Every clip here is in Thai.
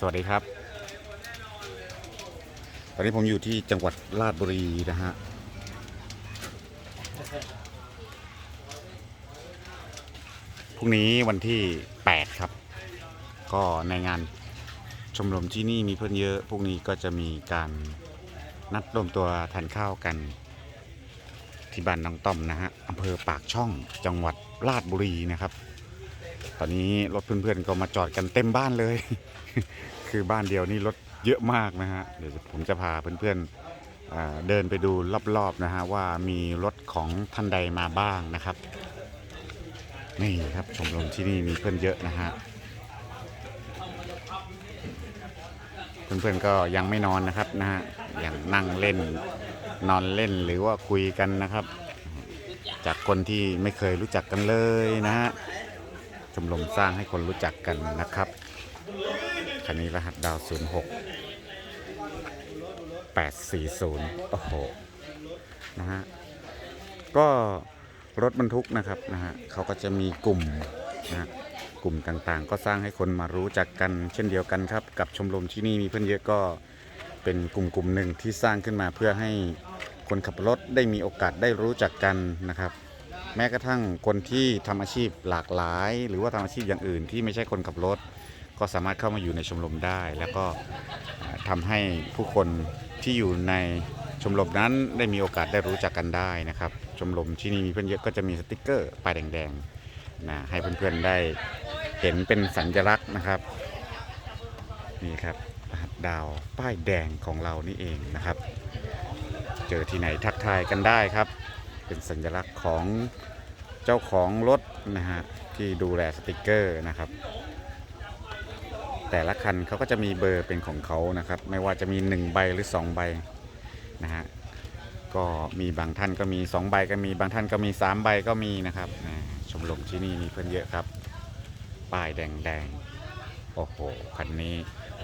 สวัสดีครับ ตอนนี้ผมอยู่ที่จังหวัดราชบุรีนะฮะ พรุ่งนี้วันที่ 8 ครับ ก็ในงานชมรมที่นี่มีเพื่อนเยอะ พรุ่งนี้ก็จะมีการนัดรวมตัวทานข้าวกัน ที่บ้านน้องต้อมนะฮะอำเภอปากช่องจังหวัดราชบุรีนะครับ ตอนนี้รถเพื่อนๆก็มาจอดกันเต็มบ้านเลย คือบ้านเดียวนี่รถเยอะมากนะฮะ เดี๋ยวผมจะพาเพื่อนๆเดินไปดูรอบๆนะฮะว่ามีรถของท่านใดมาบ้างนะครับ นี่ครับชมรมที่นี่มีเพื่อนเยอะนะฮะ เพื่อนๆก็ยังไม่นอนนะครับนะฮะ ยังนั่งเล่นนอนเล่นหรือว่าคุยกันนะครับ จากคนที่ไม่เคยรู้จักกันเลยนะฮะ ชมรมสร้างให้คนรู้จักกันนะครับคันนี้รหัสดาว 06 840 โอ้โห นะฮะ ก็รถบรรทุกนะครับนะฮะเขาก็จะมีกลุ่มนะกลุ่มต่างๆ ก็สร้างให้คนมารู้จักกัน เช่นเดียวกันครับ กับชมรมที่นี่มีเพื่อนเยอะก็เป็นกลุ่มกลุ่มหนึ่งที่สร้างขึ้นมาเพื่อให้คนขับรถได้มีโอกาสได้รู้จักกันนะครับ แม้กระทั่งคนที่ทำอาชีพหลากหลาย หรือว่าทำอาชีพอย่างอื่นที่ไม่ใช่คนขับรถ ก็สามารถเข้ามาอยู่ในชมรมได้ แล้วก็ทำให้ผู้คนที่อยู่ในชมรมนั้นได้มีโอกาสได้รู้จักกันได้นะครับ ชมรมที่นี่มีเพื่อนเยอะก็จะมีสติกเกอร์ป้ายแดงๆนะให้เพื่อนๆได้เห็นเป็นสัญลักษณ์นะครับนี่ครับรหัสดาวป้ายแดงของเรานี่เองนะครับ เจอที่ไหนทักทายกันได้ครับ เป็นสัญลักษณ์ของเจ้าของรถนะฮะที่ดูแลสติกเกอร์นะครับ แต่ละคันเขาก็จะมีเบอร์เป็นของเขานะครับ ไม่ว่าจะมี 1 ใบหรือ 2 ใบนะฮะก็มีบางท่านก็มี 2 ใบก็มีบางท่านก็มี 3 ใบก็มีนะครับนะชมรมที่นี่มีเพื่อนเยอะครับ ป้ายแดงๆโอ้โหคันนี้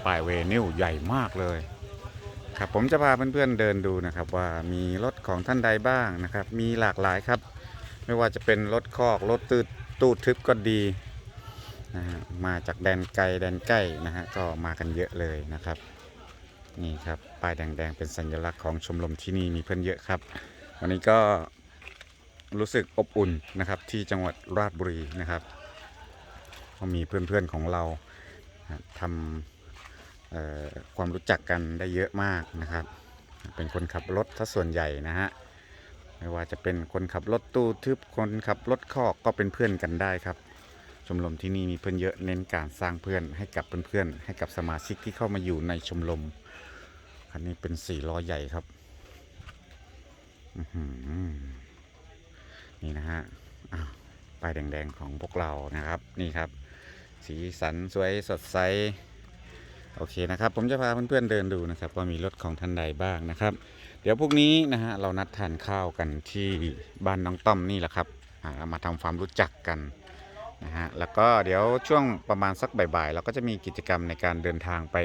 ป้ายเวนิวใหญ่มากเลย ครับผมจะพาเพื่อนๆเดินดูนะครับว่ามีรถของท่านใดบ้างนะครับ มีหลากหลายครับ ไม่ว่าจะเป็นรถคอกรถตืดตู้ทึบก็ดีนะฮะมาจากแดนไกลแดนใกล้นะฮะก็มากันเยอะเลยนะครับนี่ครับป้ายแดงๆเป็นสัญลักษณ์ของชมรมที่นี่มีเพื่อนเยอะครับ วันนี้ก็รู้สึกอบอุ่นนะครับที่จังหวัดราชบุรีนะครับก็มีเพื่อนๆของเราทำ ความรู้จักกันได้เยอะมากนะครับ เป็นคนขับรถถ้าส่วนใหญ่นะฮะไม่ว่าจะเป็นคนขับรถตู้ทึบคนขับรถคอกก็เป็นเพื่อนกันได้ครับ ชมรมที่นี่มีเพื่อนเยอะเน้นการสร้างเพื่อนให้กับเพื่อนๆให้กับสมาชิกที่เข้ามาอยู่ในชมรมคันนี้เป็นสี่ล้อใหญ่ครับนี่นะฮะป้ายแดงๆของพวกเรานะครับ นี่ครับ สีสันสวยสดใส โอเคนะครับ ผมจะพาเพื่อนๆเดินดูนะครับ ว่ามีรถของท่านใดบ้างนะครับ เดี๋ยวพรุ่งนี้นะฮะเรานัดทานข้าวกันที่บ้านน้องต้อมนี่แหละครับาเรามาทำความรู้จักกันนะฮะแล้วก็เดี๋ยวช่วงประมาณสักบ่ายๆเราก็จะมีกิจกรรมในการเดินทางไป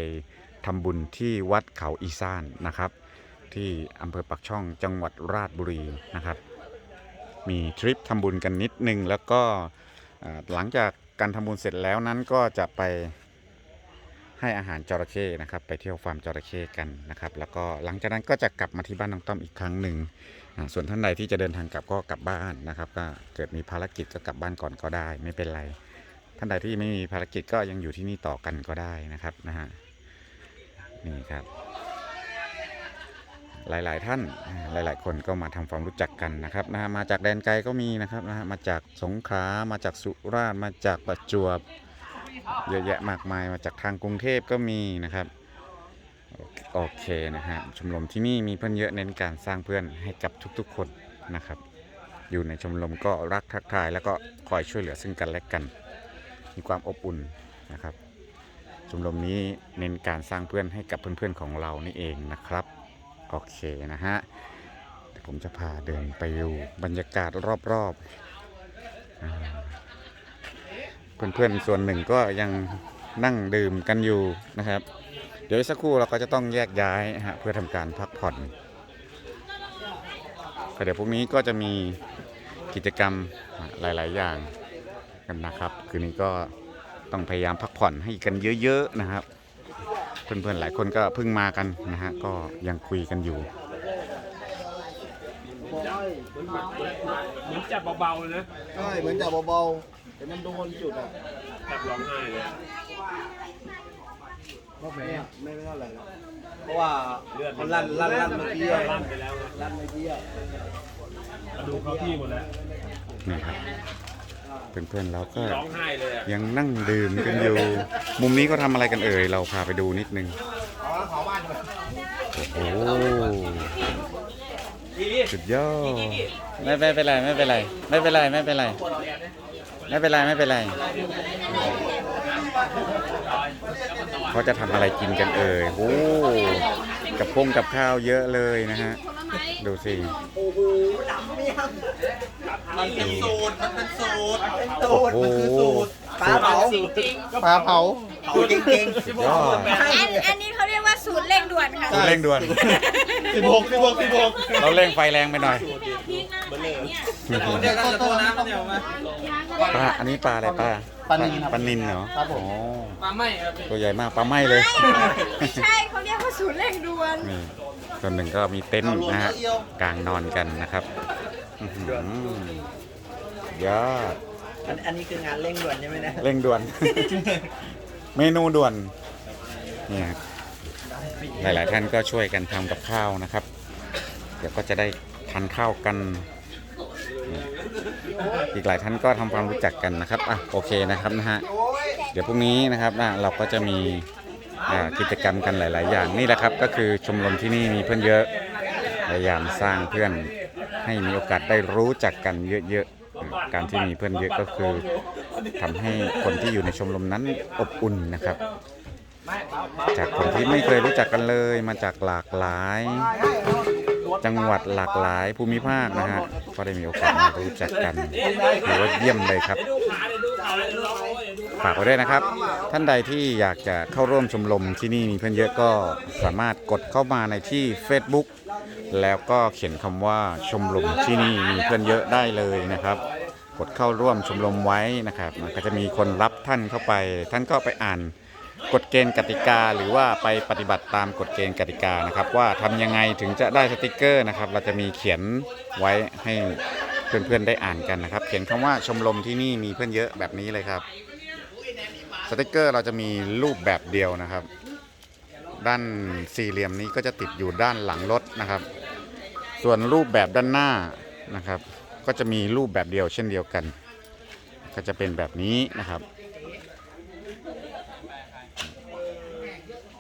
ทำบุญที่วัดเขาอีสานนะครับ ที่อำเภอปักช่องจังหวัดราชบุรีนะครับ มีทริปทำบุญกันนิดนึงแล้วก็หลังจากการทำบุญเสร็จแล้วนั้นก็จะไป ให้อาหารจระเข้นะครับไปเที่ยวฟาร์มจระเข้กันนะครับ แล้วก็หลังจากนั้นก็จะกลับมาที่บ้านน้องต้อมอีกครั้งหนึ่งส่วนท่านใดที่จะเดินทางกลับก็กลับบ้านนะครับ ก็เกิดมีภารกิจก็กลับบ้านก่อนก็ได้ ไม่เป็นไรท่านใดที่ไม่มีภารกิจก็ยังอยู่ที่นี่ต่อกันก็ได้นะครับนะฮะนี่ครับ หลาย ๆ ท่านหลาย ๆ คนก็มาทำความรู้จักกันนะครับนะฮะมาจากแดนไกลก็มีนะครับนะฮะมาจากสงขลามาจากสุราษฎร์มาจากประจวบ เยอะแยะมากมายมาจากทางกรุงเทพก็มีนะครับโอเคนะฮะชมรมที่นี่มีเพื่อนเยอะเน้นการสร้างเพื่อนให้กับทุกๆคนนะครับ อยู่ในชมรมก็รักทักทาย แล้วก็คอยช่วยเหลือซึ่งกันและกัน มีความอบอุ่นนะครับชมรมนี้เน้นการสร้างเพื่อนให้กับเพื่อนๆของเรานี่เองนะครับโอเคนะฮะเดี๋ยวผมจะพาเดินไปดูบรรยากาศรอบๆ เพื่อนๆส่วนหนึ่งก็ยังนั่งดื่มกันอยู่นะครับ เดี๋ยวอีกสักครู่เราก็จะต้องแยกย้ายนะฮะเพื่อทำการพักผ่อนก็เดี๋ยวพรุ่งนี้ก็จะมีกิจกรรมหลาย ๆ อย่างกันนะครับ คืนนี้ก็ต้องพยายามพักผ่อนให้กันเยอะ ๆ นะครับพื่อน ๆ หลายคนก็เพิ่งมากันนะฮะก็ยังคุยกันอยู่เหมือนจับเบาๆเลยนะใช่เหมือนจับเบาๆ แต่มันโดนจุดอะจับร้องไห้เลยอะเนี่ยไม่ไม่เท่าไหร่หรอกเพราะว่ามันลั่นลั่นลั่นเมื่อกี้อะลั่นไปแล้วนะลั่นเมื่อกี้อะกระดูกเขาที่หมดแล้วนี่ครับเพื่อนๆเราก็ร้องไห้เลยอะยังนั่งดื่มกันอยู่ มุมนี้ก็ทำอะไรกันเอ่ย เราพาไปดูนิดนึงโอ้โห สุดยอดไม่ไม่เป็นไรไม่เป็นไรไม่เป็นไรไม่เป็นไรไม่เป็นไรไม่เป็นไรเขาจะทำอะไรกินกันเอ่ยโอ้กับพงกับข้าวเยอะเลยนะฮะ ดูสิมันเป็นสูตรมันเป็นสูตรโอ้โหปลาเผาปลาเผาเผาเก่งสุดยอดอันอันนี้เขาเรียกว่า สูตรเร่งด่วนค่ะ เร่งด่วนๆสิบหกสิบหกสิบหกเราเร่งไฟแรงไปหน่อยพริกหน้าไข่เนี่ยเดี๋ยวก็ตัวน้ำเดี๋ยวมาปลาอันนี้ปลาอะไรปลาปลานิลครับปลานินเหรอครับผมอ๋อปลาไหม้ครับตัวใหญ่มากปลาไหม้เลยไม่ใช่เขาเรียกว่าสูตรเร่งด่วนนี่ส่วนหนึ่งก็มีเต็นท์นะฮะกลางนอนกันนะครับอื้อหือยอดอันอันนี้คืองานเร่งด่วนใช่ไหมนะเร่งด่วน เมนูด่วนเนี่ย หลาย ๆ ท่านก็ช่วยกันทำกับข้าวนะครับ เดี๋ยวก็จะได้ทานข้าวกัน อีกหลายท่านก็ทำความรู้จักกันนะครับอะโอเคนะครับนะฮะเดี๋ยวพรุ่งนี้นะครับนะเราก็จะมีกิจกรรมกันหลาย ๆ อย่างนี่แหละครับ ก็คือชมรมที่นี่มีเพื่อนเยอะพยายามสร้างเพื่อนให้มีโอกาสได้รู้จักกันเยอะ ๆ การที่มีเพื่อนเยอะก็คือทำให้คนที่อยู่ในชมรมนั้นอบอุ่นนะครับ จากคนที่ไม่เคยรู้จักกันเลยมาจากหลากหลาย จังหวัดหลากหลายภูมิภาคนะฮะก็ได้มีโอกาสมารู้จักกันถือว่าเยี่ยมเลยครับ ฝากไว้ด้วยนะครับ ท่านใดที่อยากจะเข้าร่วมชมรมที่นี่มีเพื่อนเยอะก็สามารถกดเข้ามาในที่ Facebook แล้วก็เขียนคำว่าชมรมที่นี่มีเพื่อนเยอะได้เลยนะครับกดเข้าร่วมชมรมไว้นะครับ ก็จะมีคนรับท่านเข้าไป ท่านก็ไปอ่าน กฎเกณฑ์กติกาหรือว่าไปปฏิบัติตามกฎเกณฑ์กติกานะครับ ว่าทำยังไงถึงจะได้สติกเกอร์นะครับ เราจะมีเขียนไว้ให้เพื่อนๆได้อ่านกันนะครับ เขียนคำว่าชมรมที่นี่มีเพื่อนเยอะแบบนี้เลยครับสติกเกอร์เราจะมีรูปแบบเดียวนะครับ ด้านสี่เหลี่ยมนี้ก็จะติดอยู่ด้านหลังรถนะครับ ส่วนรูปแบบด้านหน้านะครับ ก็จะมีรูปแบบเดียวเช่นเดียวกัน ก็จะเป็นแบบนี้นะครับ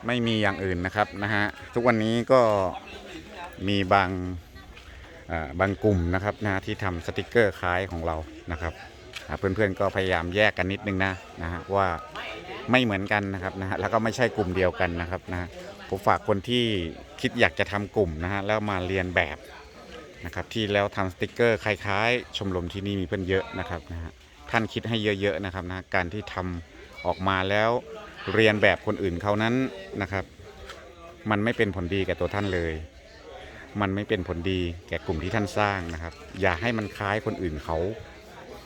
ไม่มีอย่างอื่นนะครับนะฮะทุกวันนี้ก็มีบางบางกลุ่มนะครับนะที่ทำสติกเกอร์คล้ายของเรานะครับเพื่อนๆก็พยายามแยกกันนิดนึงนะนะฮะว่าไม่เหมือนกันนะครับนะฮะแล้วก็ไม่ใช่กลุ่มเดียวกันนะครับนะฮะผมฝากคนที่คิดอยากจะทำกลุ่มนะฮะแล้วมาเรียนแบบนะครับที่แล้วทำสติกเกอร์คล้ายๆ ชมรมที่นี่มีเพื่อนเยอะนะครับนะฮะท่านคิดให้เยอะๆนะครับนะการที่ทำออกมาแล้ว เรียนแบบคนอื่นเขานั้นนะครับ มันไม่เป็นผลดีแก่ตัวท่านเลย มันไม่เป็นผลดีแก่กลุ่มที่ท่านสร้างนะครับ อย่าให้มันคล้ายคนอื่นเขา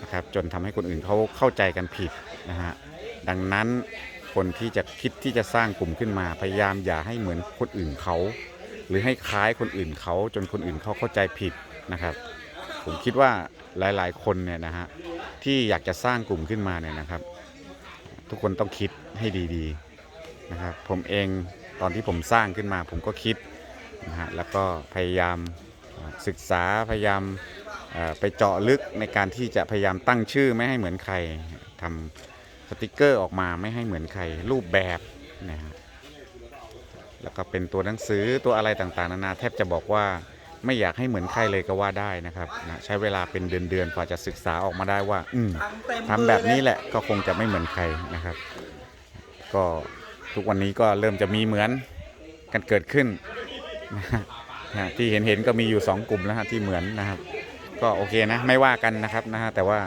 นะครับ จนทำให้คนอื่นเขาเข้าใจกันผิดนะฮะดังนั้นคนที่จะคิดที่จะสร้างกลุ่มขึ้นมาพยายามอย่าให้เหมือนคนอื่นเขาหรือให้คล้ายคนอื่นเขาจนคนอื่นเขาเข้าใจผิดนะครับ ผมคิดว่าหลายๆ คนเนี่ยนะฮะที่อยากจะสร้างกลุ่มขึ้นมาเนี่ยนะครับ ทุกคนต้องคิดให้ดีๆนะครับผมเองตอนที่ผมสร้างขึ้นมาผมก็คิดนะฮะแล้วก็พยายามศึกษาพยายามไปเจาะลึกในการที่จะพยายามตั้งชื่อไม่ให้เหมือนใครทำสติกเกอร์ออกมาไม่ให้เหมือนใครรูปแบบนะฮะแล้วก็เป็นตัวหนังสือตัวอะไรต่างๆนานาแทบจะบอกว่า ไม่อยากให้เหมือนใครเลยก็ว่าได้นะครับนะใช้เวลาเป็นเดือนๆกว่าจะศึกษาออกมาได้ว่า อืมทำแบบนี้แหละก็คงจะไม่เหมือนใครนะครับ ก็ทุกวันนี้ก็เริ่มจะมีเหมือนกันเกิดขึ้นนะฮะนะฮะที่เห็นเห็นๆก็มีอยู่ 2 กลุ่มแล้วฮะที่เหมือนนะครับ ก็โอเคนะไม่ว่ากันนะครับนะฮะแต่ว่า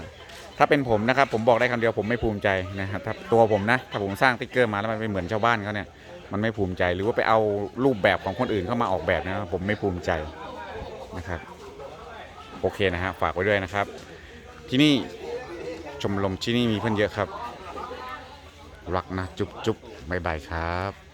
ถ้าเป็นผมนะครับผมบอกได้คำเดียวผมไม่ภูมิใจนะครับถ้าตัวผมนะถ้าผมสร้างติ๊กเกอร์มาแล้วมันไม่เหมือนชาวบ้านเขาเนี่ยมันไม่ภูมิใจหรือว่าไปเอารูปแบบของคนอื่นเข้ามาออกแบบนะผมไม่ภูมิใจ นะครับโอเคนะฮะฝากไว้ด้วยนะครับ ที่นี่ชมรมที่นี่มีเพื่อนเยอะครับ รักนะจุ๊บจุ๊บบายบายครับ